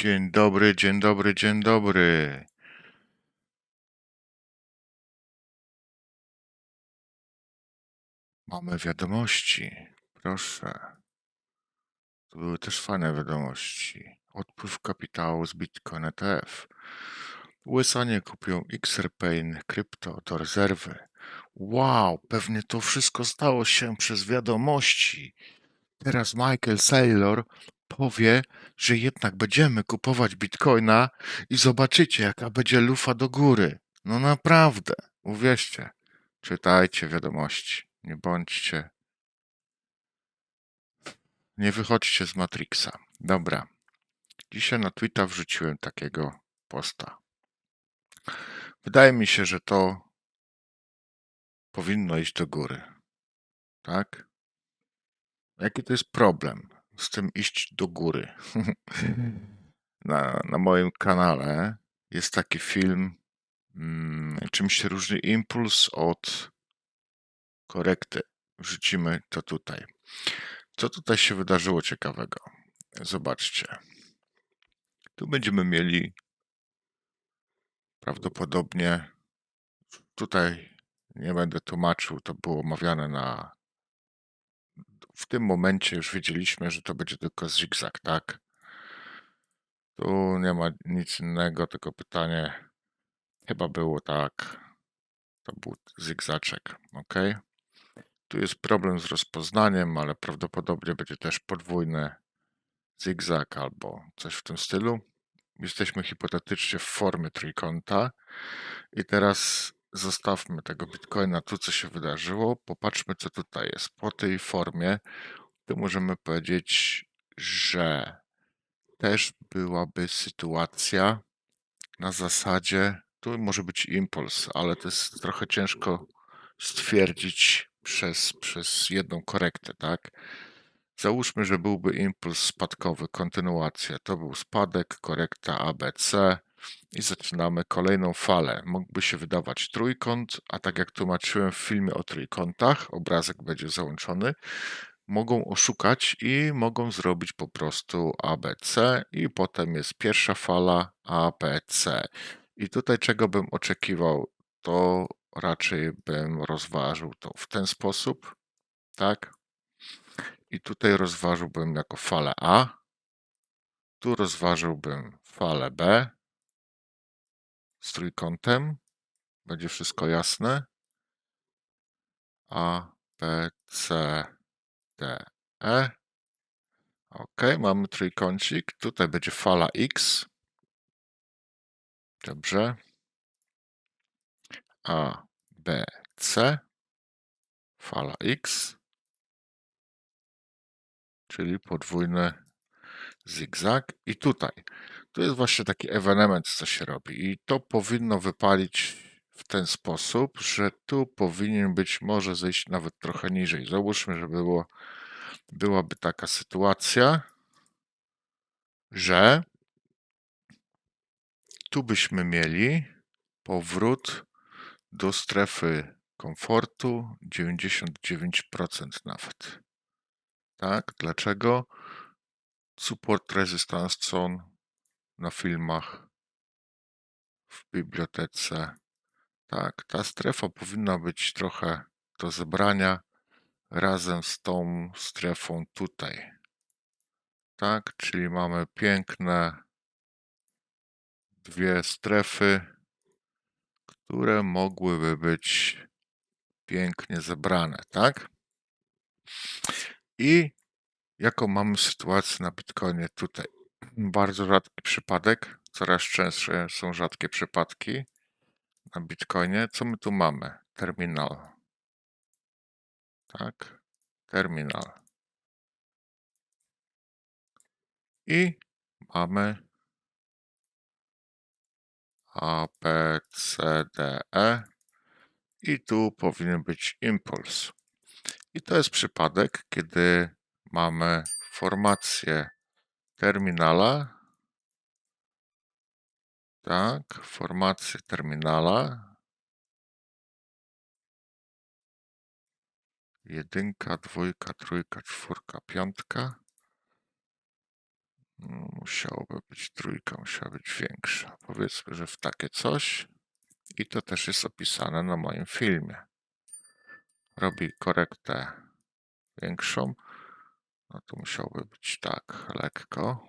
Dzień dobry, dzień dobry, dzień dobry. Mamy wiadomości. Proszę. To były też fajne wiadomości. Odpływ kapitału z Bitcoin ETF. USA nie kupią XRP krypto do rezerwy. Wow, pewnie to wszystko stało się przez wiadomości. Teraz Michael Saylor powie, że jednak będziemy kupować bitcoina i zobaczycie, jaka będzie lufa do góry. No naprawdę, uwierzcie. Czytajcie wiadomości. Nie bądźcie. Nie wychodźcie z Matrixa. Dobra. Dzisiaj na Twitter wrzuciłem takiego posta. Wydaje mi się, że to powinno iść do góry. Tak? Jaki to jest problem z tym iść do góry? na, na moim kanale jest taki film, mm, czym się różni impuls od korekty. Wrzucimy to tutaj. Co tutaj się wydarzyło ciekawego? Zobaczcie. Tu będziemy mieli prawdopodobnie, tutaj nie będę tłumaczył, to było omawiane na. W tym momencie już wiedzieliśmy, że to będzie tylko zigzag, tak? Tu nie ma nic innego, tylko pytanie. Chyba było tak. To był zigzaczek, ok? Tu jest problem z rozpoznaniem, ale prawdopodobnie będzie też podwójny zigzag albo coś w tym stylu. Jesteśmy hipotetycznie w formie trójkąta i teraz zostawmy tego bitcoina tu, co się wydarzyło. Popatrzmy, co tutaj jest. Po tej formie to możemy powiedzieć, że też byłaby sytuacja na zasadzie, tu może być impuls, ale to jest trochę ciężko stwierdzić przez, przez jedną korektę, tak? Załóżmy, że byłby impuls spadkowy, kontynuacja. To był spadek, korekta ABC i zaczynamy kolejną falę. Mógłby się wydawać trójkąt, a tak jak tłumaczyłem w filmie o trójkątach, obrazek będzie załączony, mogą oszukać i mogą zrobić po prostu ABC i potem jest pierwsza fala ABC. I tutaj czego bym oczekiwał, to raczej bym rozważył to w ten sposób, tak? I tutaj rozważyłbym jako falę A, tu rozważyłbym falę B z trójkątem, będzie wszystko jasne. A, B, C, D, E. Ok, mamy trójkącik. Tutaj będzie fala X. Dobrze. A, B, C. Fala X. Czyli podwójny zigzag. I tutaj. Tu jest właśnie taki ewenement, co się robi. I to powinno wypalić w ten sposób, że tu powinien być, może zejść nawet trochę niżej. Załóżmy, że było, byłaby taka sytuacja, że tu byśmy mieli powrót do strefy komfortu 99% nawet. Tak, dlaczego? Support Resistance Zone na filmach w bibliotece. Tak, ta strefa powinna być trochę do zebrania razem z tą strefą tutaj. Tak, czyli mamy piękne dwie strefy, które mogłyby być pięknie zebrane, tak? I jaką mamy sytuację na Bitcoinie tutaj? Bardzo rzadki przypadek, coraz częstsze są rzadkie przypadki na Bitcoinie. Co my tu mamy? Terminal. Tak, terminal. I mamy A, B, C, D, E. I tu powinien być impuls. I to jest przypadek, kiedy mamy formację terminala. Tak, formację terminala. Jedynka, dwójka, trójka, czwórka, piątka. No, Musiałoby być trójka, musiała być większa. Powiedzmy, że w takie coś. I to też jest opisane na moim filmie. Robi korektę większą. No to musiałoby być tak, lekko.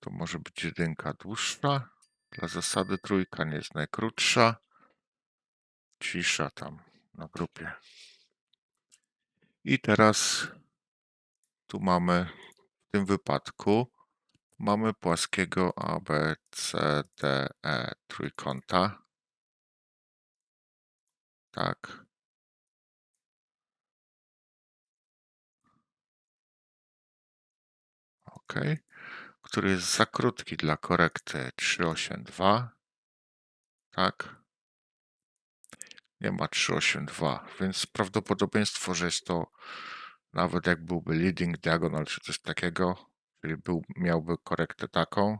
To może być jedynka dłuższa. Dla zasady trójka nie jest najkrótsza. Cisza tam na grupie. I teraz tu mamy w tym wypadku mamy płaskiego A, B, C, D, E trójkąta. Tak. OK. Który jest za krótki dla korekty 382. Tak. Nie ma 382, więc prawdopodobieństwo, że jest to nawet jak byłby leading diagonal czy coś takiego, czyli był, miałby korektę taką,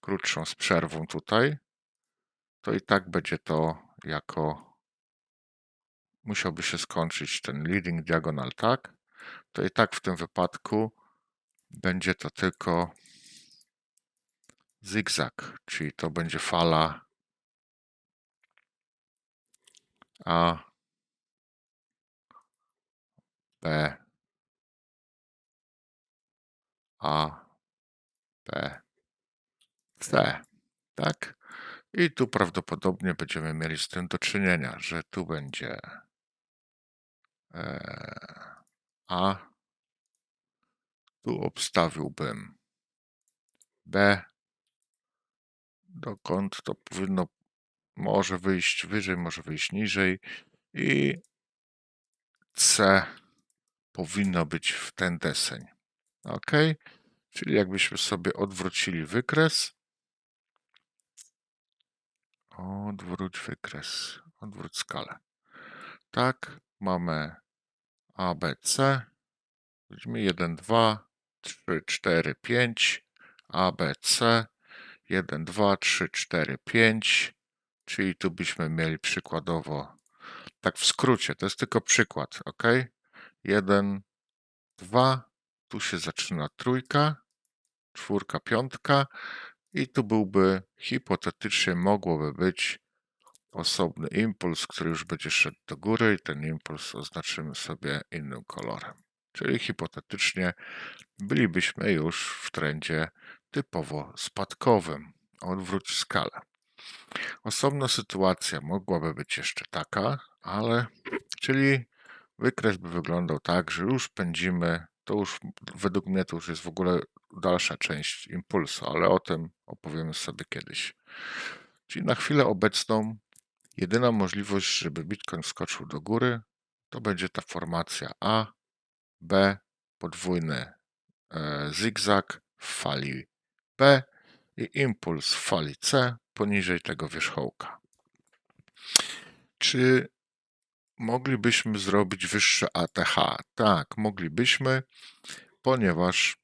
krótszą z przerwą tutaj, to i tak będzie to jako musiałby się skończyć ten leading diagonal tak, to i tak w tym wypadku będzie to tylko zigzag, czyli to będzie fala A, B, A, B, C, tak? I tu prawdopodobnie będziemy mieli z tym do czynienia, że tu będzie e, A, tu obstawiłbym B, dokąd to powinno może wyjść wyżej, może wyjść niżej i C powinno być w ten deseń. OK? Czyli jakbyśmy sobie odwrócili wykres. Odwróć wykres, odwróć skalę. Tak, mamy A, B, C. Weźmy 1, 2, 3, 4, 5. A, B, C. 1, 2, 3, 4, 5. Czyli tu byśmy mieli przykładowo, tak w skrócie, to jest tylko przykład, ok? 1, 2, tu się zaczyna trójka, czwórka, piątka i tu byłby, hipotetycznie mogłoby być osobny impuls, który już będzie szedł do góry i ten impuls oznaczymy sobie innym kolorem. Czyli hipotetycznie bylibyśmy już w trendzie typowo spadkowym. Odwróć skalę. Osobna sytuacja mogłaby być jeszcze taka, ale czyli wykres by wyglądał tak, że już pędzimy, to już według mnie to już jest w ogóle dalsza część impulsu, ale o tym opowiemy sobie kiedyś. Czyli na chwilę obecną jedyna możliwość, żeby Bitcoin skoczył do góry, to będzie ta formacja A, B, podwójny e, zigzag w fali B i impuls w fali C poniżej tego wierzchołka. Czy moglibyśmy zrobić wyższe ATH? Tak, moglibyśmy, ponieważ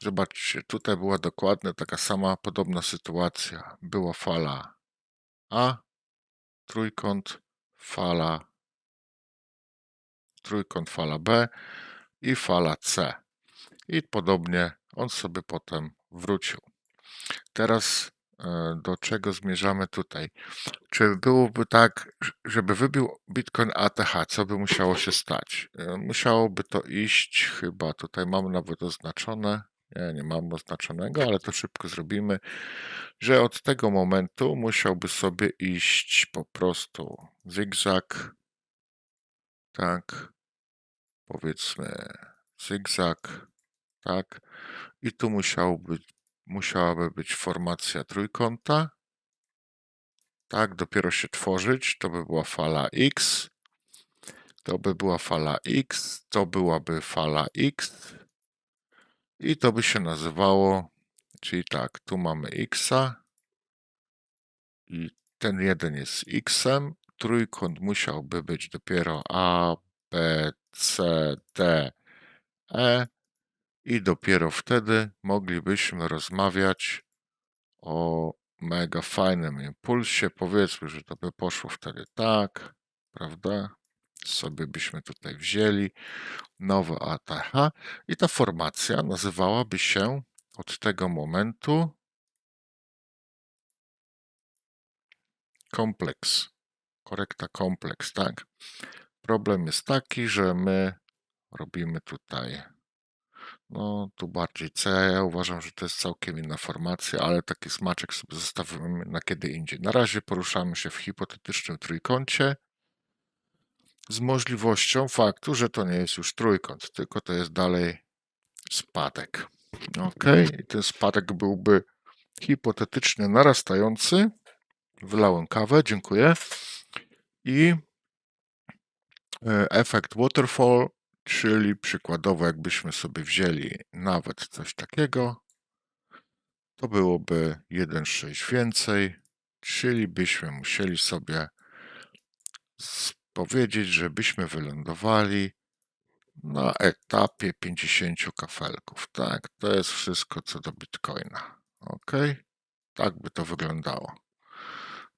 zobaczcie, tutaj była dokładnie taka sama podobna sytuacja. Była fala A, trójkąt, fala, trójkąt, fala B i fala C. I podobnie on sobie potem wrócił. Teraz e, do czego zmierzamy tutaj? Czy byłoby tak, żeby wybił Bitcoin ATH, co by musiało się stać? E, musiałoby to iść, chyba tutaj mam nawet oznaczone, nie, nie mam oznaczonego, ale to szybko zrobimy, że od tego momentu musiałby sobie iść po prostu zigzag, tak, powiedzmy zigzag, tak, i tu musiałby, musiałaby być formacja trójkąta, tak, dopiero się tworzyć, to by była fala X, to by była fala X, to byłaby fala X. I to by się nazywało, czyli tak, tu mamy Xa. I ten jeden jest Xem, trójkąt musiałby być dopiero A, C, D, E i dopiero wtedy moglibyśmy rozmawiać o mega fajnym impulsie. Powiedzmy, że to by poszło wtedy tak, prawda? Sobie byśmy tutaj wzięli nowe ATH i ta formacja nazywałaby się od tego momentu kompleks, korekta kompleks, tak? Problem jest taki, że my robimy tutaj, no tu bardziej C, ja uważam, że to jest całkiem inna formacja, ale taki smaczek sobie zostawimy na kiedy indziej. Na razie poruszamy się w hipotetycznym trójkącie z możliwością faktu, że to nie jest już trójkąt, tylko to jest dalej spadek. Ok, i ten spadek byłby hipotetycznie narastający. Wylałem kawę, dziękuję. I efekt waterfall, czyli przykładowo jakbyśmy sobie wzięli nawet coś takiego, to byłoby 1,6 więcej, czyli byśmy musieli sobie powiedzieć, że byśmy wylądowali na etapie 50 kafelków. Tak, to jest wszystko co do Bitcoina. Ok, tak by to wyglądało.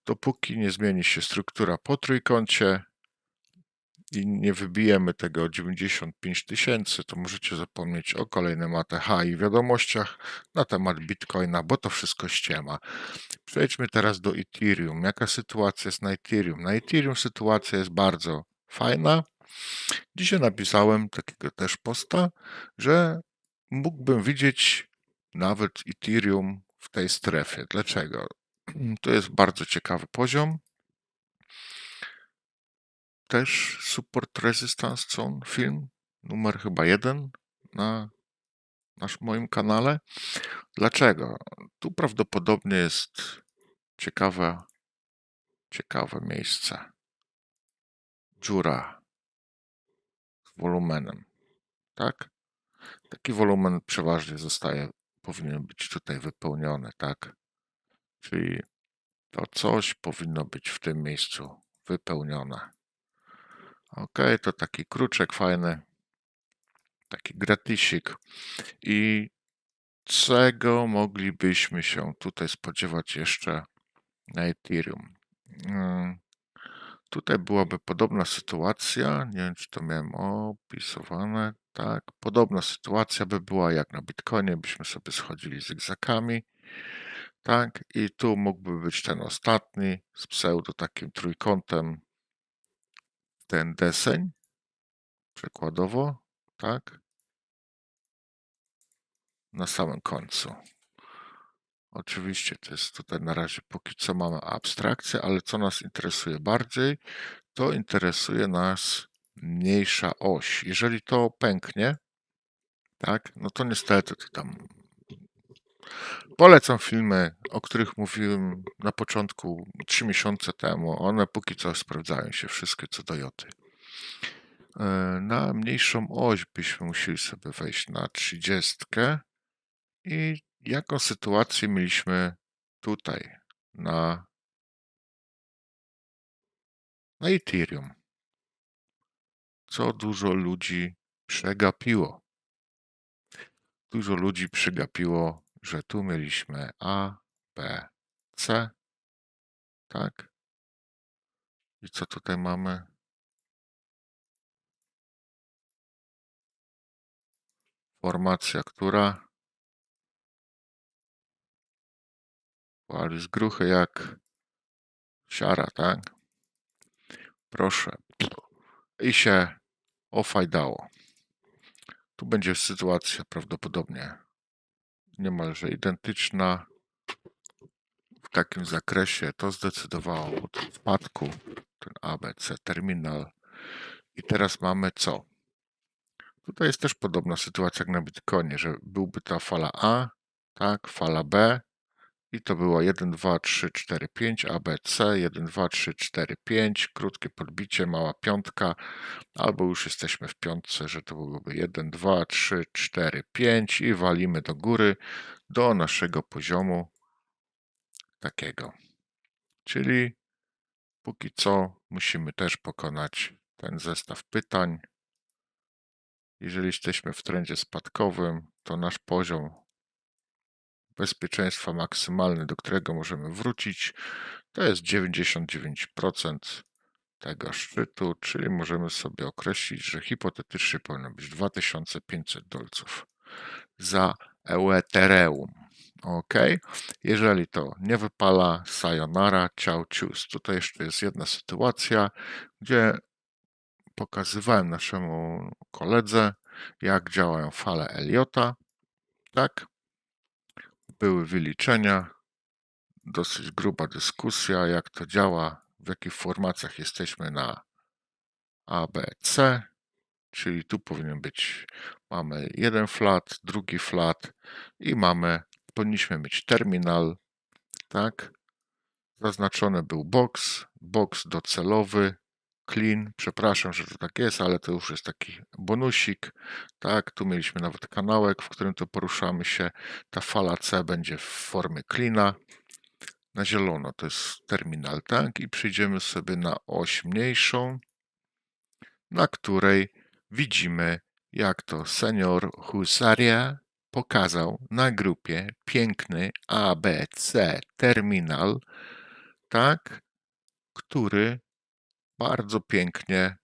Dopóki nie zmieni się struktura po trójkącie i nie wybijemy tego o 95 tysięcy, to możecie zapomnieć o kolejnym ATH i wiadomościach na temat Bitcoina, bo to wszystko ściema. Przejdźmy teraz do Ethereum. Jaka sytuacja jest na Ethereum? Na Ethereum sytuacja jest bardzo fajna. Dzisiaj napisałem takiego też posta, że mógłbym widzieć nawet Ethereum w tej strefie. Dlaczego? To jest bardzo ciekawy poziom. Też Support Resistance Zone film, numer chyba jeden na nasz moim kanale. Dlaczego? Tu prawdopodobnie jest ciekawe, ciekawe miejsce. Dziura z wolumenem, tak? Taki wolumen przeważnie zostaje, powinien być tutaj wypełniony, tak? Czyli to coś powinno być w tym miejscu wypełnione. Ok, to taki kruczek fajny, taki gratisik. I czego moglibyśmy się tutaj spodziewać jeszcze na Ethereum? Mm, Tutaj byłaby podobna sytuacja, nie wiem czy to miałem opisowane, tak, podobna sytuacja by była jak na Bitcoinie, byśmy sobie schodzili zygzakami, tak, i tu mógłby być ten ostatni z pseudo takim trójkątem, ten deseń, przykładowo, tak, na samym końcu. Oczywiście to jest tutaj na razie póki co mamy abstrakcję, ale co nas interesuje bardziej, to interesuje nas mniejsza oś. Jeżeli to pęknie, tak, no to niestety to tam polecam filmy, o których mówiłem na początku 3 miesiące temu. One póki co sprawdzają się wszystkie co do joty. E, Na mniejszą oś byśmy musieli sobie wejść na 30 i jaką sytuację mieliśmy tutaj na, na Ethereum. Co dużo ludzi przegapiło. Dużo ludzi przegapiło, że tu mieliśmy A, B, C. Tak. I co tutaj mamy? Formacja, która wali z gruchy jak siara, tak? Proszę. I się ofajdało. Tu będzie sytuacja prawdopodobnie niemalże identyczna w takim zakresie. To zdecydowało o tym spadku, ten ABC terminal. I teraz mamy co? Tutaj jest też podobna sytuacja jak na Bitcoinie, że byłby ta fala A, tak, fala B i to było 1, 2, 3, 4, 5, ABC, 1, 2, 3, 4, 5, krótkie podbicie, mała piątka, albo już jesteśmy w piątce, że to byłoby 1, 2, 3, 4, 5 i walimy do góry do naszego poziomu takiego. Czyli póki co musimy też pokonać ten zestaw pytań. Jeżeli jesteśmy w trendzie spadkowym, to nasz poziom bezpieczeństwa maksymalny, do którego możemy wrócić, to jest 99% tego szczytu, czyli możemy sobie określić, że hipotetycznie powinno być 2500 dolców za Euethereum. OK. Jeżeli to nie wypala, sayonara, ciao, cius. Tutaj jeszcze jest jedna sytuacja, gdzie pokazywałem naszemu koledze, jak działają fale Eliota. Tak? Były wyliczenia, dosyć gruba dyskusja, jak to działa, w jakich formacjach jesteśmy na A, B, C, czyli tu powinien być, mamy jeden flat, drugi flat i mamy, powinniśmy mieć terminal, tak? Zaznaczony był box, box docelowy, clean, przepraszam, że to tak jest, ale to już jest taki bonusik, tak? Tu mieliśmy nawet kanałek, w którym to poruszamy się, ta fala C będzie w formie cleana, na zielono to jest terminal, tak? I przyjdziemy sobie na oś mniejszą, na której widzimy, jak to senior Husaria pokazał na grupie piękny ABC terminal, tak? Który bardzo pięknie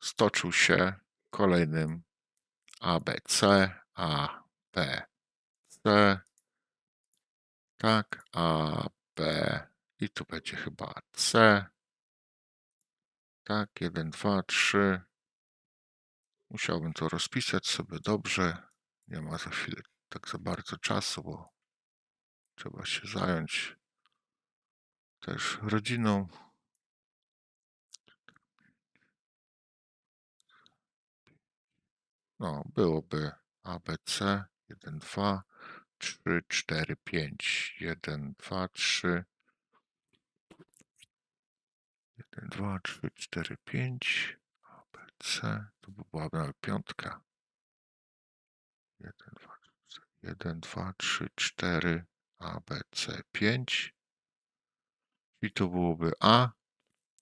stoczył się kolejnym ABC, A, B, C, tak, A, B i tu będzie chyba C. Tak, 1, 2, 3. Musiałbym to rozpisać sobie dobrze. Nie ma za chwilę tak za bardzo czasu, bo trzeba się zająć też rodziną. No, byłoby ABC 1, 2, 3, 4, 5, 1, 2, 3, 1, 2, 3, 4, 5, A, B, C, to by była nawet piątka. 1, 2, 3, 1, 2, 3, 4, A, B, C, 5. I tu byłoby A,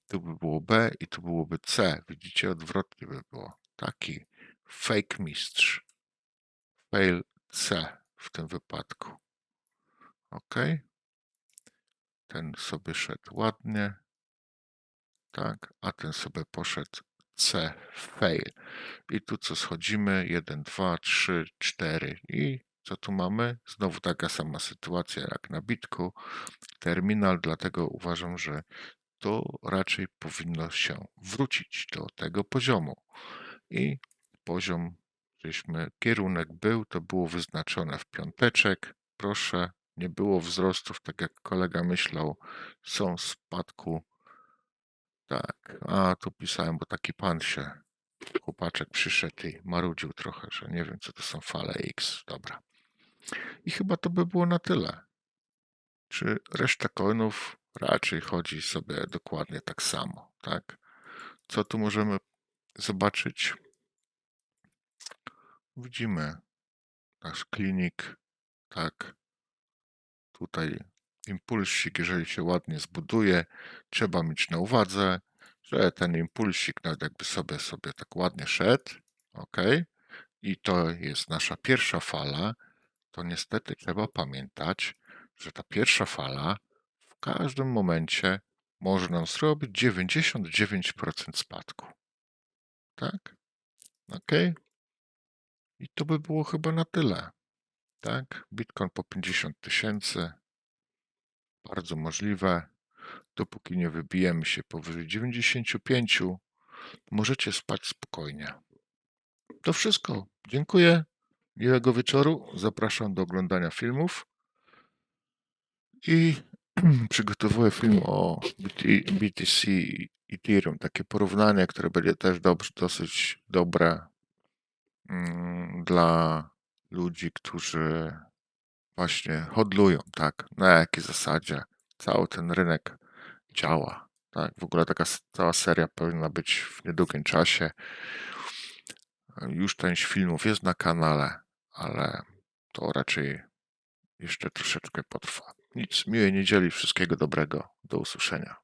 tu by było B i tu byłoby C. Widzicie, odwrotnie by było. Taki fake mistrz. Fail C w tym wypadku. OK. Ten sobie szedł ładnie. Tak, a ten sobie poszedł C, fail. I tu co schodzimy? 1, 2, 3, 4 i co tu mamy? Znowu taka sama sytuacja jak na bitku. Terminal, dlatego uważam, że to raczej powinno się wrócić do tego poziomu. I poziom, żeśmy, kierunek był, to było wyznaczone w piąteczek. Proszę, nie było wzrostów, tak jak kolega myślał, są spadku. Tak, a tu pisałem, bo taki pan się, chłopaczek przyszedł i marudził trochę, że nie wiem, co to są fale X. Dobra. I chyba to by było na tyle. Czy reszta coinów raczej chodzi sobie dokładnie tak samo, tak? Co tu możemy zobaczyć? Widzimy nasz klinik, tak? Tutaj impulsik, jeżeli się ładnie zbuduje, trzeba mieć na uwadze, że ten impulsik nawet jakby sobie, sobie tak ładnie szedł, ok? I to jest nasza pierwsza fala, to niestety trzeba pamiętać, że ta pierwsza fala w każdym momencie może nam zrobić 99% spadku. Tak? Ok? I to by było chyba na tyle. Tak? Bitcoin po 50 tysięcy. Bardzo możliwe. Dopóki nie wybijemy się powyżej 95, możecie spać spokojnie. To wszystko. Dziękuję. Miłego wieczoru. Zapraszam do oglądania filmów. I przygotowuję film o BTC i Ethereum. Takie porównanie, które będzie też dobrze, dosyć dobre dla ludzi, którzy właśnie hodlują, tak? Na jakiej zasadzie cały ten rynek działa. Tak? W ogóle taka cała seria powinna być w niedługim czasie. Już część filmów jest na kanale, ale to raczej jeszcze troszeczkę potrwa. Nic, miłej niedzieli, wszystkiego dobrego, do usłyszenia.